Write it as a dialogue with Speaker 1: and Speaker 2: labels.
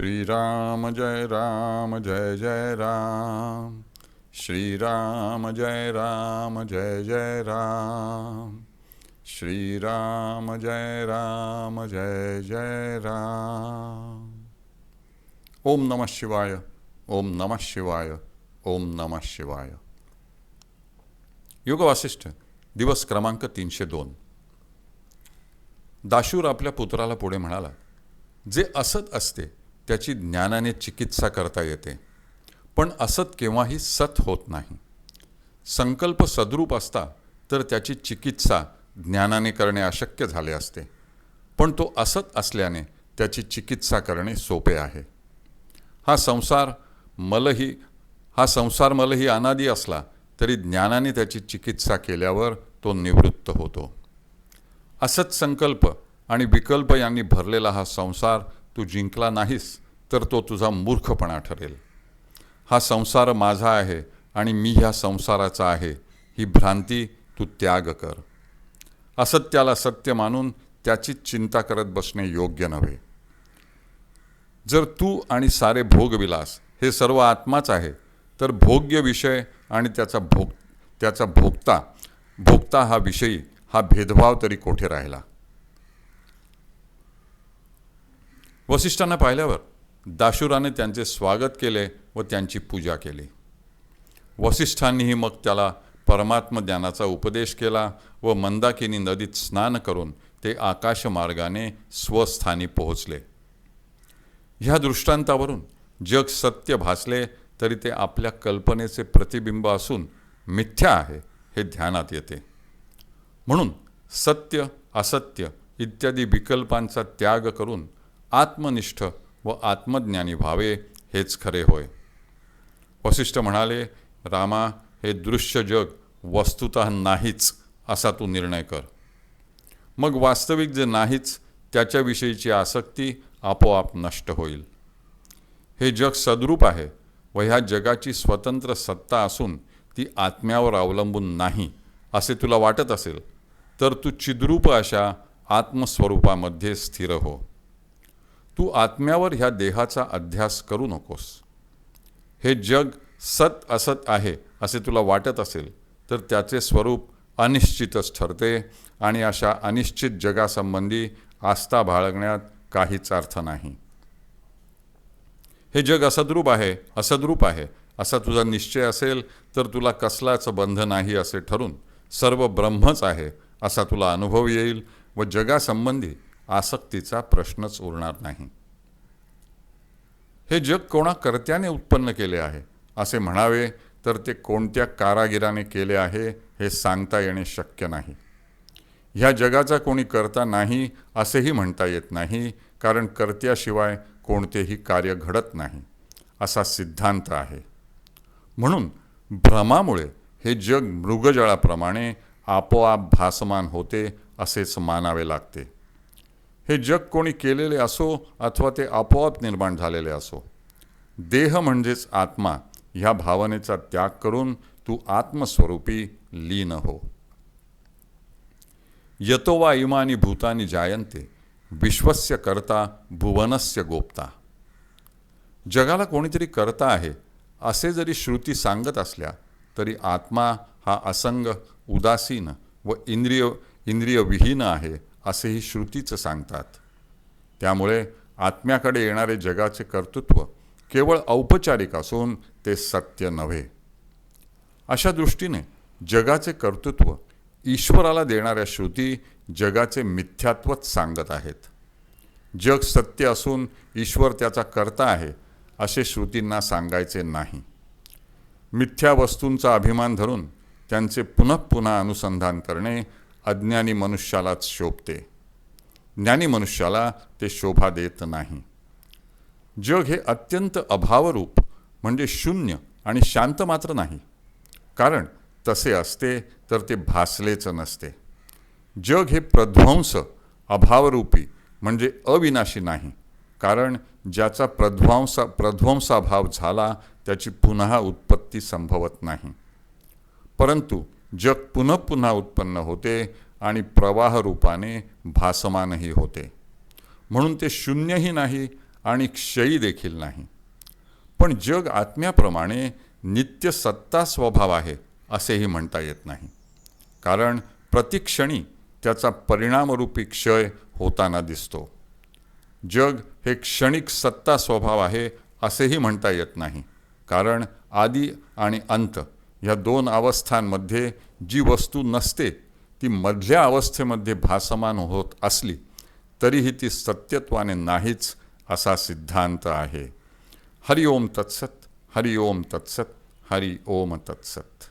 Speaker 1: श्रीराम जय राम जय जय राम। श्रीराम जय राम जय जय राम। श्रीराम जय राम जय जय राम। ओम नमः शिवाय ओम नमः शिवाय ओम नमः शिवाय। योग वासिष्ठ दिवस क्रमांक तीनशे दोन. दाशूर आपल्या पुत्राला पुढे म्हणाला जे असत असते त्याची ज्ञानाने चिकित्सा करता येते. पण असत केव्हाही सत होत नाही. संकल्प सद्रूप असता तर त्याची चिकित्सा ज्ञानाने करणे अशक्य झाले असते. पण तो असत असल्याने त्याची चिकित्सा करणे सोपे आहे. हा संसार मलही हा संसार मलही अनादी असला तरी ज्ञानाने त्याची चिकित्सा केल्यावर तो निवृत्त होतो. असत संकल्प आणि विकल्प यांनी भरलेला हा संसार तू जिंकला नाहीस तर तो तुझा मूर्खपणा ठरेल. हा संसार माझा आहे आणि मी ह्या संसाराचा आहे. ही भ्रांती तू त्याग कर. असत्याला सत्य मानून त्याची चिंता करत बसणे योग्य नव्हे. जर तू आणि सारे भोगविलास हे सर्व आत्माच आहे तर भोग्य विषय आणि त्याचा भोग त्याचा भोगता भोगता हा विषयी हा भेदभाव तरी कोठे राहिला? वसिष्ठांना पाहिल्यावर दाशुराने त्यांचे स्वागत केले व त्यांची पूजा केली. वसिष्ठांनीही मग त्याला परमात्म ज्ञानाचा उपदेश केला व मंदाकिनी नदीत स्नान करून ते आकाशमार्गाने स्वस्थानी पोहोचले. ह्या दृष्टांतावरून जग सत्य भासले तरी ते आपल्या कल्पनेचे प्रतिबिंब असून मिथ्या आहे हे ध्यानात येते. म्हणून सत्य असत्य इत्यादी विकल्पांचा त्याग करून आत्मनिष्ठ व आत्मज्ञानी व्हावे हेच खरे होय. वसिष्ठ म्हणाले रामा हे दृश्य जग वस्तुत नाहीच असा तू निर्णय कर. मग वास्तविक जे नाहीच त्याच्याविषयीची आसक्ती आपोआप नष्ट होईल. हे जग सद्रूप आहे व ह्या जगाची स्वतंत्र सत्ता असून ती आत्म्यावर अवलंबून नाही असे तुला वाटत असेल तर तू चिद्रूप अशा आत्मस्वरूपामध्ये स्थिर हो. तू आत्म्यावर ह्या देहाचा अध्यास करू नकोस. हे जग सत असत आहे असे तुला वाटत असेल तर त्याचे स्वरूप अनिश्चितच ठरते आणि अशा अनिश्चित जगासंबंधी आस्था बाळगण्यात काहीच अर्थ नाही. हे जग असद्रूप आहे असद्रूप आहे असा तुझा निश्चय असेल तर तुला कसलाच बंध नाही असे ठरून सर्व ब्रह्मच आहे असा तुला अनुभव येईल व जगासंबंधी आसक्तीचा प्रश्नच उरणार नाही. हे जग कोणा कर्त्याने उत्पन्न केले आहे? असे म्हणावे तर ते कोणत्या कारागिराने केले आहे हे सांगता येणे शक्य नाही. ह्या जगाचा कोणी करता नाही असेही म्हणता येत नाही कारण कर्त्याशिवाय कोणतेही कार्य घडत नाही असा सिद्धांत आहे. म्हणून भ्रमामुळे हे जग मृगजळाप्रमाणे आपोआप भासमान होते असेच मानावे लागते. हे जग कोणी केलेले असो अथवा ते आपोआप निर्माण झालेले असो. देह म्हणजेच आत्मा ह्या भावनेचा त्याग करून तू आत्मस्वरूपी लीन हो. यतो वा इमानी भूतानी जायंते विश्वस्य करता भुवनस्य गोप्ता. जगाला कोणीतरी करता आहे असे जरी श्रुती सांगत असल्या तरी आत्मा हा असंग उदासीन व इंद्रिय इंद्रियविहीन आहे असेही श्रुतीचं सांगतात. त्यामुळे आत्म्याकडे येणारे जगाचे कर्तृत्व केवळ औपचारिक असून ते सत्य नव्हे. अशा दृष्टीने जगाचे कर्तृत्व ईश्वराला देणाऱ्या श्रुती जगाचे मिथ्यात्वच सांगत आहेत. जग सत्य असून ईश्वर त्याचा कर्ता आहे असे श्रुतींना सांगायचे नाही. मिथ्या वस्तूंचा अभिमान धरून त्यांचे पुनः पुन्हा अनुसंधान करणे अज्ञानी मनुष्यालाच शोभते. ज्ञानी मनुष्याला ते शोभा देत नाही. जग हे अत्यंत अभावरूप म्हणजे शून्य आणि शांत मात्र नाही. कारण तसे असते तर ते भासलेच नसते. जग हे प्रध्वंस अभावरूपी म्हणजे अविनाशी नाही. कारण ज्याचा प्रध्वंसा प्रध्वंसाभाव झाला त्याची पुन्हा उत्पत्ती संभवत नाही. परंतु जग पुन्हा पुन्हा उत्पन्न होते आणि प्रवाहरूपाने भासमानही होते. म्हणून ते शून्यही नाही आणि क्षयी देखील नाही. पण जग आत्म्याप्रमाणे नित्य सत्ता स्वभाव आहे असेही म्हणता येत नाही. कारण प्रतिक्षणी त्याचा परिणामरूपी क्षय होताना दिसतो. जग हे क्षणिक सत्ता स्वभाव आहे असेही म्हणता येत नाही. कारण आदी आणि अंत ह्या दोन अवस्थांमध्ये जी वस्तू नसते ती मधल्या अवस्थेमध्ये भासमान होत असली तरीही ती सत्यत्वाने नाहीच असा सिद्धांत आहे. हरि ओम तत्सत हरि ओम तत्सत हरि ओम तत्सत.